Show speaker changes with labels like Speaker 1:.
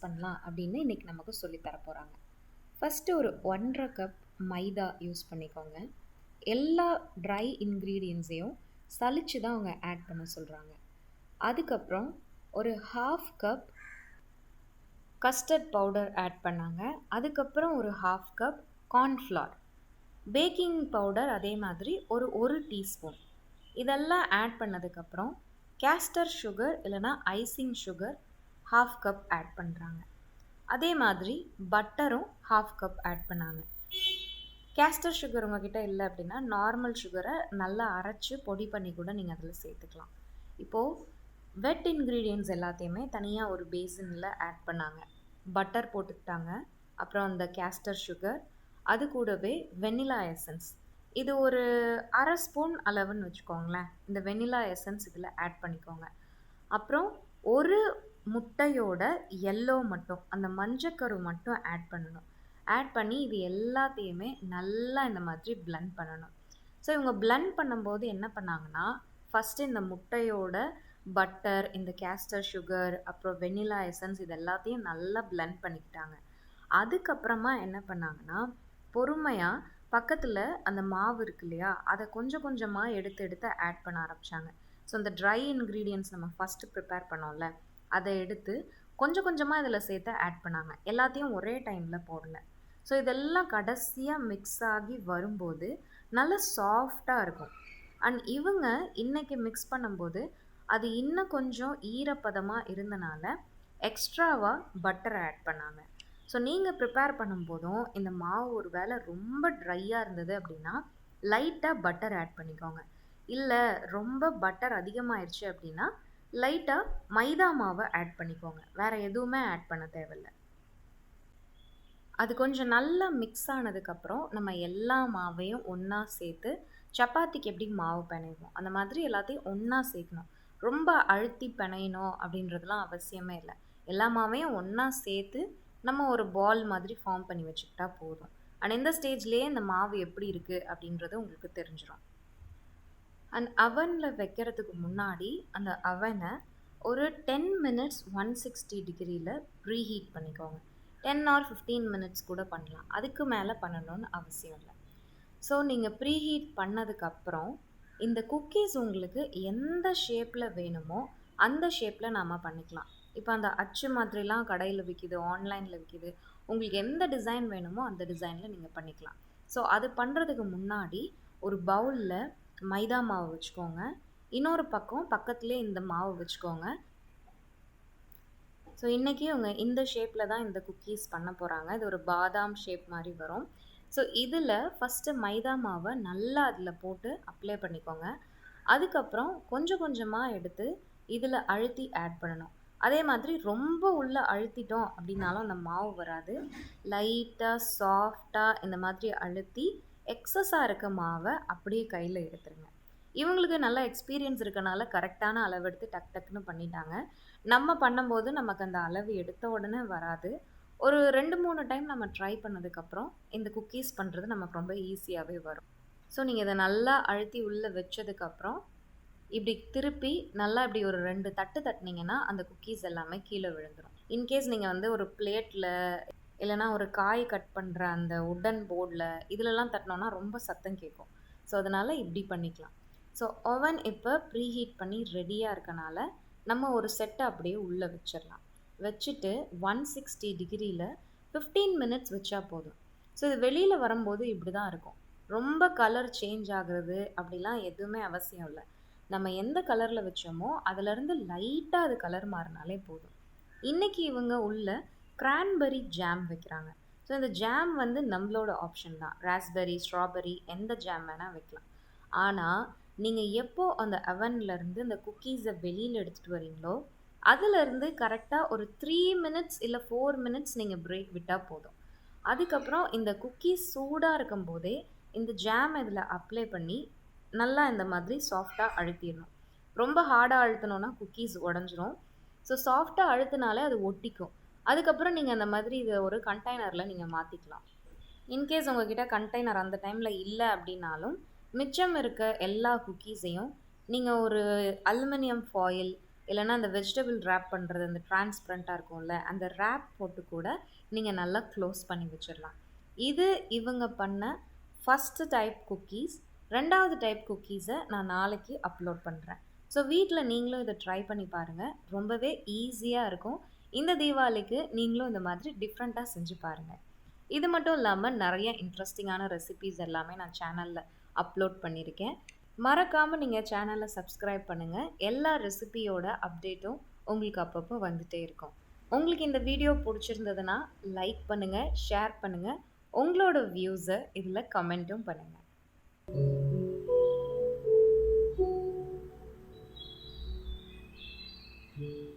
Speaker 1: பண்ணலாம் அப்படின்னு இன்றைக்கி நமக்கு சொல்லித் தர போகிறாங்க ஃபஸ்ட்டு ஒரு ஒன்றரை கப் மைதா யூஸ் பண்ணிக்கோங்க. எல்லா ட்ரை இன்க்ரீடியன்ஸையும் சலிச்சு தான் அவங்க ஆட் பண்ண சொல்கிறாங்க அதுக்கப்புறம் ஒரு half cup custard powder add பண்ணாங்க. அதுக்கப்புறம் ஒரு half cup cornflour baking powder அதே மாதிரி ஒரு ஒரு டீஸ்பூன் இதெல்லாம் ஆட் பண்ணதுக்கப்புறம் கேஸ்டர் சுகர் இல்லைனா icing sugar half cup add பண்ணுறாங்க அதே மாதிரி பட்டரும் ஹாஃப் கப் ஆட் பண்ணாங்க. கேஸ்டர் சுகர் உங்ககிட்ட இல்லை அப்படின்னா நார்மல் சுகரை நல்லா அரைச்சி பொடி பண்ணி கூட நீங்கள் அதில் சேர்த்துக்கலாம். இப்போது வெட் இன்க்ரீடியன்ட்ஸ் எல்லாத்தையுமே தனியாக ஒரு பேசினில் ஆட் பண்ணாங்க. பட்டர் போட்டுக்கிட்டாங்க. அப்புறம் அந்த கேஸ்டர் சுகர் அது கூடவே வெண்ணிலா எசன்ஸ் இது ஒரு அரை ஸ்பூன் அளவுன்னு வச்சுக்கோங்களேன். இந்த வெண்ணிலா எசன்ஸ் இதில் ஆட் பண்ணிக்கோங்க. அப்புறம் ஒரு முட்டையோட எல்லோ மட்டும் அந்த மஞ்சக்கரு மட்டும் ஆட் பண்ணணும். ஆட் பண்ணி இது எல்லாத்தையுமே நல்லா இந்த மாதிரி பிளண்ட் பண்ணணும். ஸோ இவங்க பிளண்ட் பண்ணும்போது என்ன பண்ணாங்கன்னா ஃபஸ்ட்டு இந்த முட்டையோட பட்டர் இந்த கேஸ்டர் சுகர் அப்புறம் வெண்ணிலா எசன்ஸ் இது எல்லாத்தையும் நல்லா பிளண்ட் பண்ணிக்கிட்டாங்க. அதுக்கப்புறமா என்ன பண்ணாங்கன்னா பொறுமையாக பக்கத்தில் அந்த மாவு இருக்கு இல்லையா அதை கொஞ்சம் கொஞ்சமாக எடுத்து எடுத்து ஆட் பண்ண ஆரம்பித்தாங்க ஸோ இந்த ட்ரை இன்க்ரீடியன்ட்ஸ் நம்ம ஃபஸ்ட்டு ப்ரிப்பேர் பண்ணோம்ல அதை எடுத்து கொஞ்சம் கொஞ்சமாக இதில் சேர்த்து ஆட் பண்ணாங்க. எல்லாத்தையும் ஒரே டைமில் போடல. ஸோ இதெல்லாம் கடைசியாக மிக்ஸ் ஆகி வரும்போது நல்ல சாஃப்டாக இருக்கும். அண்ட் இவங்க இன்றைக்கி மிக்ஸ் பண்ணும்போது அது இன்னும் கொஞ்சம் ஈரப்பதமாக இருந்தனால எக்ஸ்ட்ராவாக பட்டர் ஆட் பண்ணாங்க. ஸோ நீங்கள் ப்ரிப்பேர் பண்ணும்போதும் இந்த மாவு ஒரு வேளை ரொம்ப ட்ரையாக இருந்தது அப்படின்னா லைட்டாக பட்டர் ஆட் பண்ணிக்கோங்க. இல்லை ரொம்ப பட்டர் அதிகமாகிடுச்சு அப்படின்னா லைட்டாக மைதா மாவை ஆட் பண்ணிக்கோங்க. வேறு எதுவுமே ஆட் பண்ண தேவையில்ல. அது கொஞ்சம் நல்லா மிக்ஸ் ஆனதுக்கப்புறம் நம்ம எல்லா மாவையும் ஒன்றா சேர்த்து சப்பாத்திக்கு எப்படி மாவு பிணைவோம்? அந்த மாதிரி எல்லாத்தையும் ஒன்றா சேர்க்கணும். ரொம்ப அழுத்தி பிணையணும் அப்படின்றதுலாம் அவசியமே இல்லை. எல்லா மாவையும் ஒன்றா சேர்த்து நம்ம ஒரு பால் மாதிரி ஃபார்ம் பண்ணி வச்சுக்கிட்டா போதும். அண்ட் இந்த ஸ்டேஜ்லேயே இந்த மாவு எப்படி இருக்குது அப்படின்றது உங்களுக்கு தெரிஞ்சிடும் அண்ட் அவனில் வைக்கிறதுக்கு முன்னாடி அந்த அவனை ஒரு டென் மினிட்ஸ் ஒன் சிக்ஸ்டி டிகிரியில் ப்ரீஹீட் பண்ணிக்கோங்க. டென் ஆர் ஃபிஃப்டீன் மினிட்ஸ் கூட பண்ணலாம். அதுக்கு மேலே பண்ணணும்னு அவசியம் இல்லை. ஸோ நீங்கள் ப்ரீஹீட் பண்ணதுக்கப்புறம் இந்த குக்கீஸ் உங்களுக்கு எந்த ஷேப்பில் வேணுமோ அந்த ஷேப்பில் நாம் பண்ணிக்கலாம். இப்போ அந்த அச்சு மாதிரிலாம் கடையில் விற்கிது ஆன்லைனில் விற்கிது உங்களுக்கு எந்த டிசைன் வேணுமோ அந்த டிசைனில் நீங்கள் பண்ணிக்கலாம். ஸோ அது பண்ணுறதுக்கு முன்னாடி ஒரு பவுலில் மைதா மாவு வச்சுக்கோங்க. இன்னொரு பக்கம் பக்கத்துலேயே இந்த மாவு வச்சுக்கோங்க. ஸோ இன்றைக்கி அவங்க இந்த ஷேப்பில் தான் இந்த குக்கீஸ் பண்ண போகிறாங்க இது ஒரு பாதாம் ஷேப் மாதிரி வரும். ஸோ இதில் ஃபஸ்ட்டு மைதா மாவை நல்லா அதில் போட்டு அப்ளை பண்ணிக்கோங்க. அதுக்கப்புறம் கொஞ்சம் கொஞ்சமாக எடுத்து இதில் அழுத்தி ஆட் பண்ணணும். அதே மாதிரி ரொம்ப உள்ளே அழுத்திட்டோம் அப்படின்னாலும் அந்த மாவு வராது. லைட்டாக சாஃப்டாக இந்த மாதிரி அழுத்தி எக்ஸஸாக இருக்க மாவை அப்படியே கையில் எடுத்துருங்க. இவங்களுக்கு நல்லா எக்ஸ்பீரியன்ஸ் இருக்கனால கரெக்டான அளவு எடுத்து டக் டக்குன்னு பண்ணிட்டாங்க. நம்ம பண்ணும்போது நமக்கு அந்த அளவு எடுத்த உடனே வராது. ஒரு ரெண்டு மூணு டைம் நம்ம ட்ரை பண்ணதுக்கப்புறம் இந்த குக்கீஸ் பண்ணுறது நமக்கு ரொம்ப ஈஸியாகவே வரும். ஸோ நீங்கள் இதை நல்லா அழுத்தி உள்ளே வச்சதுக்கப்புறம் இப்படி திருப்பி நல்லா இப்படி ஒரு ரெண்டு தட்டு தட்டினீங்கன்னா அந்த குக்கீஸ் எல்லாமே கீழே விழுந்துடும் இன்கேஸ் நீங்கள் வந்து ஒரு பிளேட்டில் இல்லைனா ஒரு காய் கட் பண்ணுற அந்த உடன் போர்டில் இதிலலாம் தட்டினோன்னா ரொம்ப சத்தம் கேட்கும். ஸோ அதனால் இப்படி பண்ணிக்கலாம். ஸோ ஓவன் இப்போ ப்ரீஹீட் பண்ணி ரெடியாக இருக்கனால நம்ம ஒரு செட்டை அப்படியே உள்ளே வச்சிடலாம். வச்சுட்டு ஒன் சிக்ஸ்டி டிகிரியில் ஃபிஃப்டீன் மினிட்ஸ் வச்சா போதும். ஸோ இது வெளியில் வரும்போது இப்படி தான் இருக்கும். ரொம்ப கலர் சேஞ்ச் ஆகுறது அப்படிலாம் எதுவுமே அவசியம் இல்லை. நம்ம எந்த கலரில் வச்சோமோ அதிலேருந்து லைட்டாக அது கலர் மாறினாலே போதும். இன்றைக்கி இவங்க உள்ள கிரான்பெரி ஜாம் வைக்கிறாங்க. ஸோ இந்த ஜாம் வந்து நம்மளோட ஆப்ஷன் தான். ராஸ்பெரி ஸ்ட்ராபெரி எந்த ஜாம் வேணால் வைக்கலாம். ஆனால் நீங்கள் எப்போ அந்த அவன்லேருந்து இந்த குக்கீஸை வெளியில் எடுத்துகிட்டு வரீங்களோ அதுலேருந்து கரெக்டாக ஒரு த்ரீ மினிட்ஸ் இல்லை ஃபோர் மினிட்ஸ் நீங்கள் பிரேக் விட்டால் போதும். அதுக்கப்புறம் இந்த குக்கீஸ் சூடாக இருக்கும் போதே இந்த ஜாம் இதில் அப்ளை பண்ணி நல்லா இந்த மாதிரி சாஃப்டாக அழுத்திடணும். ரொம்ப ஹார்டாக அழுத்தினோன்னா குக்கீஸ் உடஞ்சிரும். ஸோ சாஃப்டாக அழுத்தினாலே அது ஒட்டிக்கும். அதுக்கப்புறம் நீங்கள் அந்த மாதிரி இதை ஒரு கண்டெய்னரில் நீங்கள் மாற்றிக்கலாம் இன்கேஸ் உங்ககிட்ட கண்டெய்னர் அந்த டைமில் இல்லை அப்படின்னாலும் மிச்சம் இருக்க எல்லா குக்கீஸையும் நீங்கள் ஒரு அலுமினியம் ஃபாயில் இல்லைன்னா அந்த வெஜிடபிள் ரேப் பண்ணுறது அந்த டிரான்ஸ்பரண்ட்டாக இருக்கும்ல அந்த ரேப் போட்டு கூட நீங்கள் நல்லா க்ளோஸ் பண்ணி வச்சிடலாம். இது இவங்க பண்ண ஃபஸ்ட்டு டைப் குக்கீஸ் ரெண்டாவது டைப் குக்கீஸை நான் நாளைக்கு அப்லோட் பண்ணுறேன் ஸோ வீட்டில் நீங்களும் இதை ட்ரை பண்ணி பாருங்கள் ரொம்பவே ஈஸியாக இருக்கும். இந்த தீபாவளிக்கு நீங்களும் இந்த மாதிரி டிஃப்ரெண்ட்டாக செஞ்சு பாருங்கள் இது மட்டும் இல்லாமல் நிறைய இன்ட்ரெஸ்டிங்கான ரெசிபீஸ் எல்லாமே நான் சேனலில் அப்லோட் பண்ணியிருக்கேன் மறக்காமல் நீங்கள் சேனலை சப்ஸ்கிரைப் பண்ணுங்கள் எல்லா ரெசிபியோட அப்டேட்டும் உங்களுக்கு அப்பப்போ வந்துகிட்டே இருக்கும். உங்களுக்கு இந்த வீடியோ பிடிச்சிருந்ததுன்னா லைக் பண்ணுங்கள் ஷேர் பண்ணுங்கள் உங்களோட வியூஸை இதில் கமெண்ட்டும் பண்ணுங்கள்
Speaker 2: Thank you.